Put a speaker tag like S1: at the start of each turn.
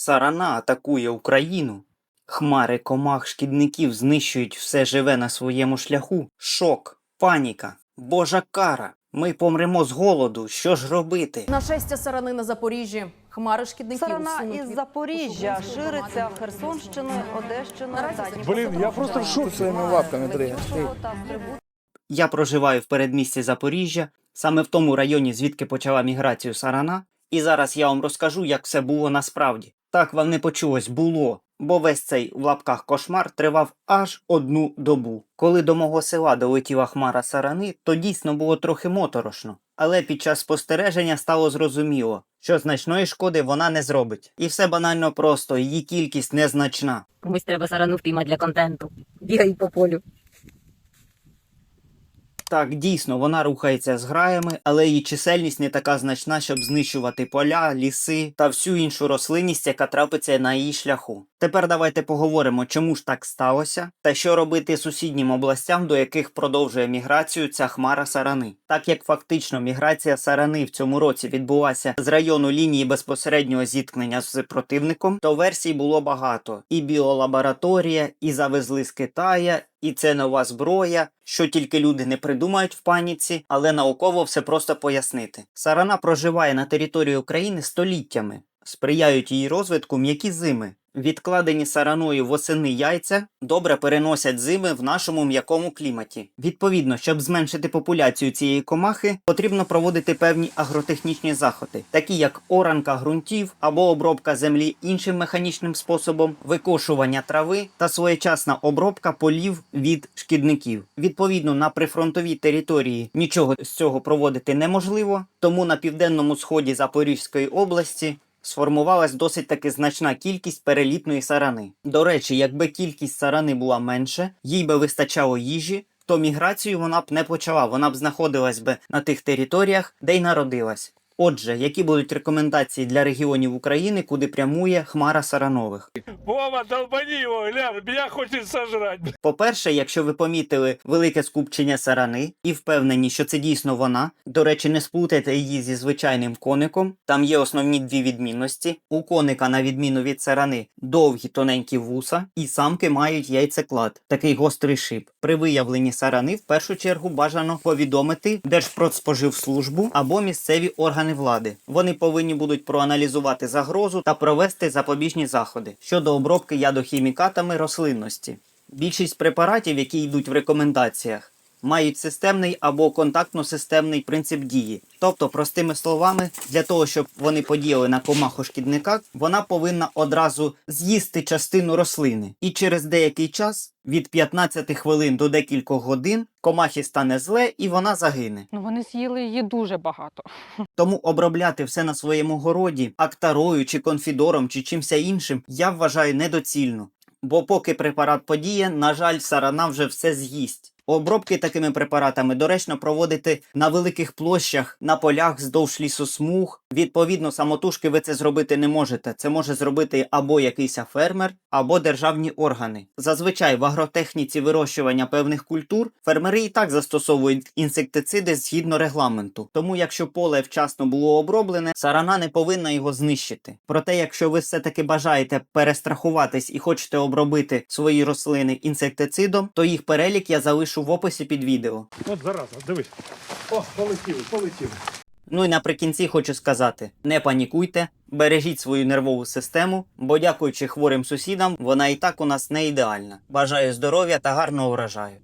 S1: Сарана атакує Україну. Хмари комах шкідників знищують все живе на своєму шляху. Шок, паніка, божа кара. Ми помремо з голоду. Що ж робити?
S2: Нашестя сарани на Запоріжжі. Хмари шкідників
S3: Сарана із Запоріжжя шириться Одещиною
S2: Наразі
S4: Блін, я просто в шоці.
S5: Своїми лапками
S3: стрибучого
S1: Я проживаю в передмісті Запоріжжя, саме в тому районі, звідки почала міграцію сарана, і зараз я вам розкажу, як все було насправді. Так вам не почулось було, бо весь цей в лапках кошмар тривав аж одну добу. Коли до мого села долетіла хмара сарани, то дійсно було трохи моторошно. Але під час спостереження стало зрозуміло, що значної шкоди вона не зробить. І все банально просто, її кількість незначна.
S6: Комусь треба сарану впіймати для контенту. Бігай по полю.
S1: Так, дійсно, вона рухається з граями, але її чисельність не така значна, щоб знищувати поля, ліси та всю іншу рослинність, яка трапиться на її шляху. Тепер давайте поговоримо, чому ж так сталося, та що робити сусіднім областям, до яких продовжує міграцію ця хмара сарани. Так як фактично міграція сарани в цьому році відбулася з району лінії безпосереднього зіткнення з противником, то версій було багато: і біолабораторія, і завезли з Китая, і це нова зброя, що тільки люди не придумають в паніці, але науково все просто пояснити. Сарана проживає на території України століттями, сприяють її розвитку м'які зими. Відкладені сараною восени яйця добре переносять зими в нашому м'якому кліматі. Відповідно, щоб зменшити популяцію цієї комахи, потрібно проводити певні агротехнічні заходи, такі як оранка ґрунтів або обробка землі іншим механічним способом, викошування трави та своєчасна обробка полів від шкідників. Відповідно, на прифронтовій території нічого з цього проводити неможливо, тому на південному сході Запорізької області сформувалась досить таки значна кількість перелітної сарани. До речі, якби кількість сарани була менше, їй би вистачало їжі, то міграцію вона б не почала, вона б знаходилась би на тих територіях, де й народилась. Отже, які будуть рекомендації для регіонів України, куди прямує хмара саранових?
S4: Вова, долбани его, глянь, меня хочет сожрать.
S1: По-перше, якщо ви помітили велике скупчення сарани і впевнені, що це дійсно вона, до речі, не сплутайте її зі звичайним коником. Там є основні дві відмінності. У коника, на відміну від сарани, довгі тоненькі вуса, і самки мають яйцеклад, такий гострий шип. При виявленні сарани в першу чергу бажано повідомити Держпродспоживслужбу або місцеві органи влади. Вони повинні будуть проаналізувати загрозу та провести запобіжні заходи щодо обробки ядохімікатами рослинності. Більшість препаратів, які йдуть в рекомендаціях, мають системний або контактно-системний принцип дії. Тобто, простими словами, для того, щоб вони подіяли на комаху шкідника, вона повинна одразу з'їсти частину рослини. І через деякий час, від 15 хвилин до декількох годин, комахі стане зле і вона загине.
S7: Ну, вони з'їли її дуже багато.
S1: Тому обробляти все на своєму городі актарою чи конфідором чи чимся іншим я вважаю недоцільно. Бо поки препарат подіє, на жаль, сарана вже все з'їсть. Обробки такими препаратами доречно проводити на великих площах, на полях вздовж лісосмуг. Відповідно, самотужки ви це зробити не можете. Це може зробити або якийсь фермер, або державні органи. Зазвичай в агротехніці вирощування певних культур фермери і так застосовують інсектициди згідно регламенту. Тому, якщо поле вчасно було оброблене, сарана не повинна його знищити. Проте, якщо ви все-таки бажаєте перестрахуватись і хочете обробити свої рослини інсектицидом, то їх перелік я залишу в описі під відео.
S4: От зараза, дивись. О, полетіли, полетіли.
S1: Ну і наприкінці хочу сказати: не панікуйте, бережіть свою нервову систему, бо дякуючи хворим сусідам, вона і так у нас не ідеальна. Бажаю здоров'я та гарного врожаю.